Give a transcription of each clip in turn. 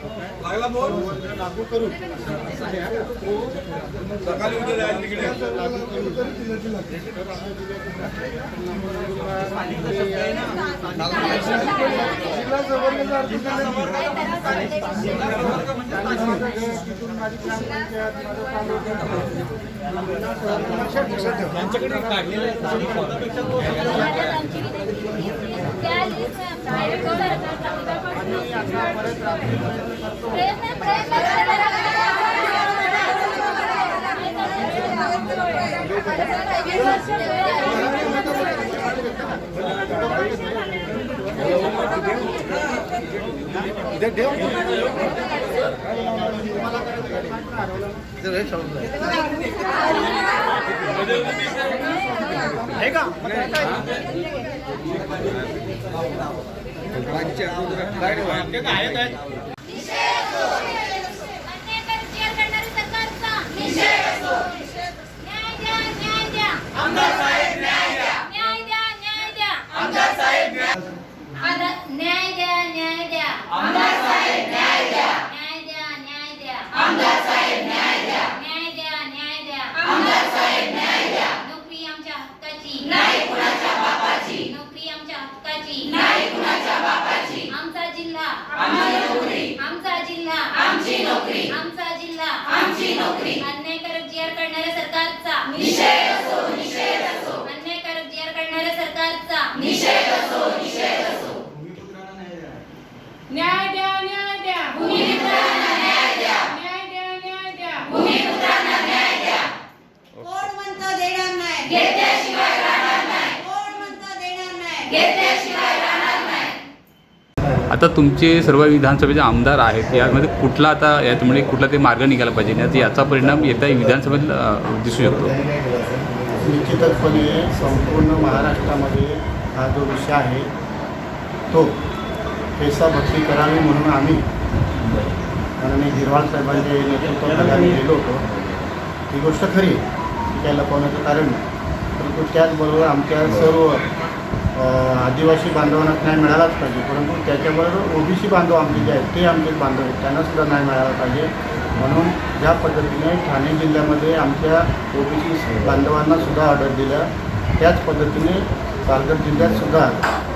लागला बोल लागू करू सकाळी उद्या जायला तिकडे लागू करू तर तिला दिला तर आम्ही प्रयत्न ठेव आहे का आहेत कर- करणाऱ्या सरकारचा न्याय द्या न्याय द्या न्याय द्या न्याय द्या न्याय द्या आदा- न्याय द्या न्याय द्या न्याय द्या न्याय द्या न्याय द्या न्याय द्या न्याय द्या नोकरी आमच्या हक्काची नाही कुणाच्या बापाची नोकरी आमच्या हक्काची नाही कुणाच्या बापाची आमचा जिल्हा आमची नोकरी आमचा जिल्हा आमची नोकरी. आमचा जिल्हा. आमची नोकरी. अन्यायकारक जी आर करणाऱ्या सरकारचा. निषेध असो निषेध असो. अन्यायकारक जी आर करणाऱ्या सरकारचा. निषेध असो निषेध असो. न्याय द्या. न्याय द्या भूमिपुत्रांना न्याय द्या. न्याय द्या न्याय द्या. भूमिपुत्रांना न्याय द्या. कोण म्हणतं देणार नाही? घेतल्याशिवाय राहणार नाही. कोण म्हणतं देणार नाही? घेतल्याशिवाय आता तुमचे सर्व विधानसभेचे आमदार आहेत यामध्ये कुठला आता याच्यामुळे कुठला ते मार्ग निघाला पाहिजे? आणि आता याचा परिणाम येत्या विधानसभेत दिसू शकतो. निश्चितचपणे संपूर्ण महाराष्ट्रामध्ये हा जो विषय आहे तो पैसा भक्ती करावी म्हणून आम्ही माननीय गिरवाळ साहेबांच्या नेतृत्वाखाली आम्ही गेलो होतो. ही गोष्ट खरी आहे ती काय लपवण्याचं कारण नाही. परंतु त्याचबरोबर आमच्या सर्व आदिवासी बांधवांना न्याय मिळालाच पाहिजे. परंतु त्याच्याबरोबर ओबीसी बांधव आमचे जे आहेत ते आमचे बांधव आहेत त्यांनासुद्धा न्याय मिळाला पाहिजे. म्हणून ज्या पद्धतीने ठाणे जिल्ह्यामध्ये आमच्या ओबीसी बांधवांना सुद्धा ऑर्डर दिल्या त्याच पद्धतीने पालघर जिल्ह्यात सुद्धा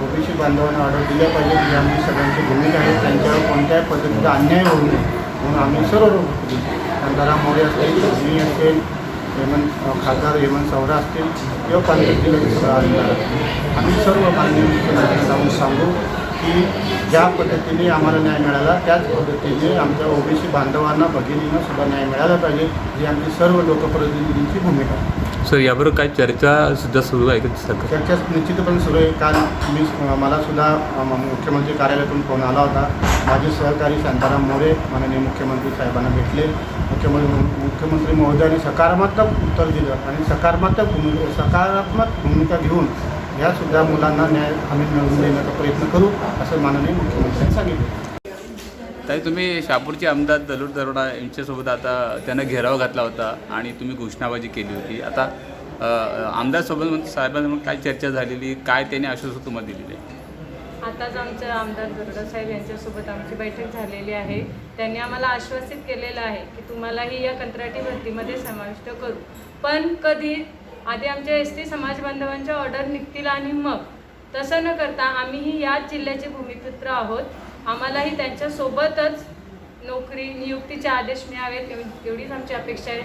ओबीसी बांधवांना ऑर्डर दिल्या पाहिजे ही आमची सगळ्यांची भूमिका आहे. त्यांच्यावर कोणत्याही पद्धतीचा अन्याय होऊ नये म्हणून आम्ही सर्व लोक शांताराम मोरे असतील मी असेल हेमंत खासदार हेमंत चौडा असतील किंवा पालघर जिल्ह्याचे असतील. आम्ही सर्व माननीय मुख्यमंत्र्यांना जाऊन सांगू की ज्या पद्धतीने आम्हाला न्याय मिळाला त्याच पद्धतीने आमच्या ओबीसी बांधवांना भगिनींना सुद्धा न्याय मिळाला पाहिजे. ही आमची सर्व लोकप्रतिनिधींची भूमिका सर याबरोबर काही चर्चा सुद्धा सुरू आहे का चर्चा निश्चितपणे सुरू आहे. काल मी मला सुद्धा मुख्यमंत्री कार्यालयातून फोन आला होता. माझे सहकारी शांताराम मोरे माननीय मुख्यमंत्री साहेबांना भेटले. मुख्यमंत्री मुख्यमंत्री महोदयांनी सकारात्मक उत्तर दिलं आणि सकारात्मक भूमिका सकारात्मक भूमिका घेऊन या सुद्धा मुलांना न्याय आम्ही मिळवून देण्याचा प्रयत्न करू असं माननीय मुख्यमंत्र्यांनी सांगितले. ताई तुम्ही शापूरचे आमदार दलूर दरोडा यांच्यासोबत आता त्यांना घेराव घातला होता आणि तुम्ही घोषणाबाजी केली होती. आता आमदारसोबत साहेबांसोबत काय चर्चा झालेली काय त्यांनी आश्वासन तुम्हाला दिलेली? आहे आताच आमचे आमदार दुर्गा साहेब यांच्यासोबत आमची बैठक झालेली आहे. त्यांनी आम्हाला आश्वासित केलेलं आहे की तुम्हालाही या कंत्राटी भरतीमध्ये समाविष्ट करू. पण कधी आधी आमच्या एस टी समाज बांधवांच्या ऑर्डर निघतील आणि मग तसं न करता आम्हीही याच जिल्ह्याचे भूमिपुत्र आहोत. आम्हालाही त्यांच्यासोबतच नोकरी नियुक्तीचे आदेश मिळावेत एवढीच आमची अपेक्षा आहे.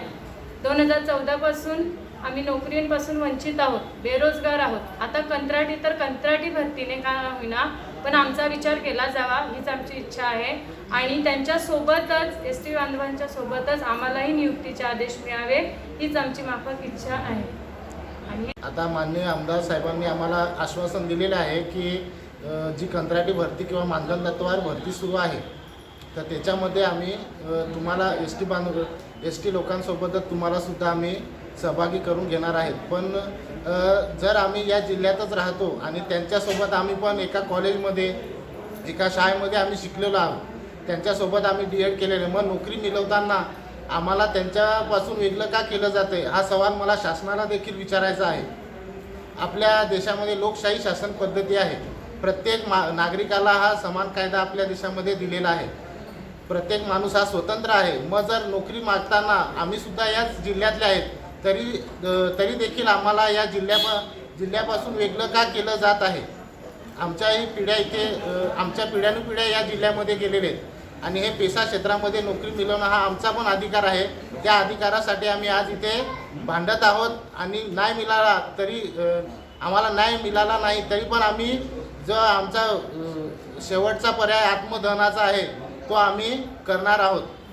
दोन हजार चौदापासून आम्ही नोकरींपासून वंचित आहोत बेरोजगार आहोत. आता कंत्राटी तर कंत्राटी भरतीने का होईना पण आमचा विचार केला जावा हीच आमची इच्छा आहे. आणि त्यांच्यासोबतच एस टी बांधवांच्या सोबतच आम्हालाही नियुक्तीचे आदेश मिळावे हीच आमची माफक इच्छा आहे. आणि आता माननीय आमदार साहेबांनी आम्हाला आश्वासन दिलेलं आहे की जी कंत्राटी भरती किंवा मानधन तत्वावर भरती सुरू आहे तर त्याच्यामध्ये आम्ही तुम्हाला एस टी बांधव एस टी लोकांसोबतच तुम्हालासुद्धा आम्ही सहभागी करून घेणार आहेत. पण जर आम्ही या जिल्ह्यातच राहतो आणि त्यांच्यासोबत आम्ही पण एका कॉलेजमध्ये एका शाळेमध्ये आम्ही शिकलेलो आहोत त्यांच्यासोबत आम्ही डी एड केलेलं आहे. मग नोकरी मिळवताना आम्हाला त्यांच्यापासून वेगळं का केलं जातं आहे हा सवाल मला शासनाला देखील विचारायचा आहे. आपल्या देशामध्ये लोकशाही शासन पद्धती आहे. प्रत्येक मा नागरिकाला हा समान कायदा आपल्या देशामध्ये दिलेला आहे. प्रत्येक माणूस हा स्वतंत्र आहे. मग जर नोकरी मागताना आम्ही सुद्धा याच जिल्ह्यातले आहेत तरी तरी देखील आम्हाला या जिल्ह्या जिल्ह्यापासून वेगळं का केलं जात आहे? आमच्याही पिढ्या इथे आमच्या पिढ्यानुपिढ्या या जिल्ह्यामध्ये गेलेले आहेत. आणि हे पेशा क्षेत्रामध्ये नोकरी मिळवणं हा आमचा पण अधिकार आहे. त्या अधिकारासाठी आम्ही आज इथे भांडत आहोत आणि नाही मिळाला तरी आम्हाला नाही मिळाला नाही तरी पण आम्ही जो आमचा शेवटचा पर्याय आत्मदहनाचा आहे तो आम्ही करणार आहोत.